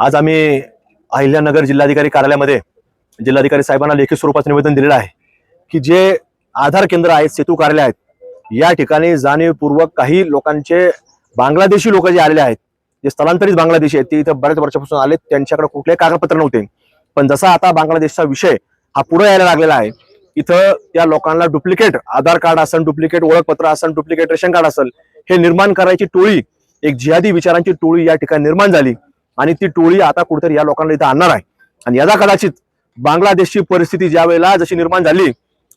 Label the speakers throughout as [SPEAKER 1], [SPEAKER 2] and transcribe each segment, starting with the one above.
[SPEAKER 1] आज आम्ही अहिल्यानगर जिल्हाधिकारी कार्यालयामध्ये जिल्हाधिकारी साहेबांना लेखी स्वरूपात निवेदन दिलेलं आहे की जे आधार केंद्र आहेत सेतू कार्यालय आहेत या ठिकाणी जाणीवपूर्वक काही लोकांचे बांगलादेशी लोक जे आलेले आहेत जे स्थलांतरित बांगलादेशी आहेत ते इथं बऱ्याच वर्षापासून आले त्यांच्याकडे कुठलेही कागदपत्र नव्हते. पण जसा आता बांगलादेशचा विषय हा पुढे यायला लागलेला आहे इथं त्या लोकांना डुप्लिकेट आधार कार्ड असेल डुप्लिकेट ओळखपत्र असेल डुप्लिकेट रेशन कार्ड असेल हे निर्माण करायची टोळी एक जिहादी विचारांची टोळी या ठिकाणी निर्माण झाली. आणि ती टोळी आता कुठेतरी या लोकांना इथं आणणार आहे. आणि याचा कदाचित बांगलादेशची परिस्थिती ज्या वेळेला जशी निर्माण झाली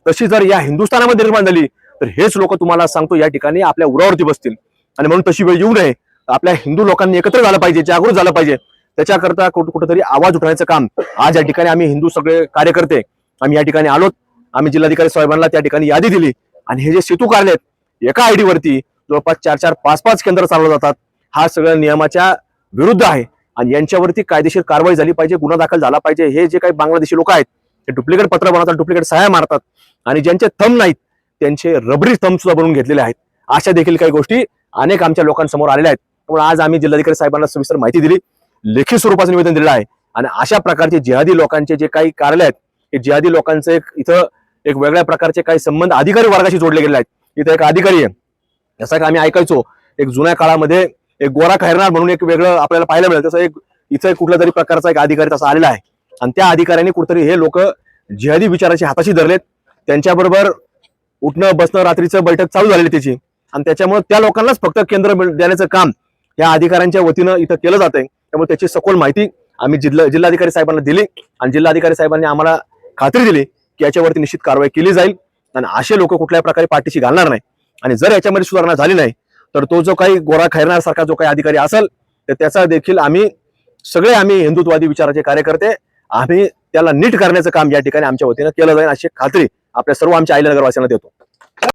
[SPEAKER 1] तशी जर या हिंदुस्थानामध्ये निर्माण झाली तर हेच लोक तुम्हाला सांगतो या ठिकाणी आपल्या उरावरती बसतील. आणि म्हणून तशी वेळ येऊ नये. आपल्या हिंदू लोकांनी एकत्र झालं पाहिजे जागृत झालं पाहिजे. त्याच्याकरता कुठं कुठेतरी आवाज उठवण्याचं काम. आज या ठिकाणी आम्ही हिंदू सगळे कार्यकर्ते आम्ही या ठिकाणी आलोत. आम्ही जिल्हाधिकारी साहेबांना त्या ठिकाणी यादी दिली. आणि हे जे सेतू कार्य आहेत एका आयडीवरती जवळपास चार चार पाच पाच केंद्र चालवले जातात. हा सगळ्या नियमाच्या विरुद्ध आहे. आणि यांच्यावरती कायदेशीर कारवाई झाली पाहिजे गुन्हा दाखल झाला पाहिजे. हे जे काही बांगलादेशी लोक आहेत ते डुप्लिकेट पत्र बनवतात डुप्लिकेट सहाय्या मारतात. आणि ज्यांचे थंब नाहीत त्यांचे रबरी थंब सुद्धा बनवून घेतलेले आहेत. अशा देखील काही गोष्टी अनेक आमच्या लोकांसमोर आलेल्या आहेत. त्यामुळे आज आम्ही जिल्हाधिकारी साहेबांना सविस्तर माहिती दिली. लेखी स्वरूपाचं निवेदन दिलेलं आहे. आणि अशा प्रकारचे जिहादी लोकांचे जे काही कार्यालय आहेत हे जिहादी लोकांचे एक इथं एक वेगळ्या प्रकारचे काही संबंध अधिकारी वर्गाशी जोडले गेले आहेत. इथं एक अधिकारी आहे. जसं की आम्ही ऐकायचो एक जुन्या काळामध्ये एक गोरा खैरनार म्हणून एक वेगळं आपल्याला पाहायला मिळेल. तसं एक इथं एक कुठल्या तरी प्रकारचा एक अधिकारी तसा आलेला आहे. आणि त्या अधिकाऱ्यांनी कुठेतरी हे लोक जिहादी विचाराची हाताशी धरलेत. त्यांच्याबरोबर उठणं बसणं रात्रीचं बैठक चालू झालेली त्याची आणि त्याच्यामुळे त्या लोकांनाच फक्त केंद्र मिळ- देण्याचं काम या अधिकाऱ्यांच्या वतीनं इथं केलं जात आहे त्यामुळे त्याची सखोल माहिती आम्ही जिल्हा जिल्हाधिकारी साहेबांना दिली आणि जिल्हाधिकारी साहेबांनी आम्हाला खात्री दिली की याच्यावरती निश्चित कारवाई केली जाईल. आणि असे लोक कुठल्याही प्रकारे पाठीशी घालणार नाही. आणि जर याच्यामध्ये सुधारणा झाली नाही तर तो जो काही गोरा खैरण्यासारखा जो काही अधिकारी असेल तर त्याचा देखील आम्ही सगळे आम्ही हिंदुत्वादी विचाराचे कार्यकर्ते आम्ही त्याला नीट करण्याचं काम या ठिकाणी आमच्या वतीनं केलं जाईल अशी खात्री आपल्या सर्व आमच्या आईला देतो.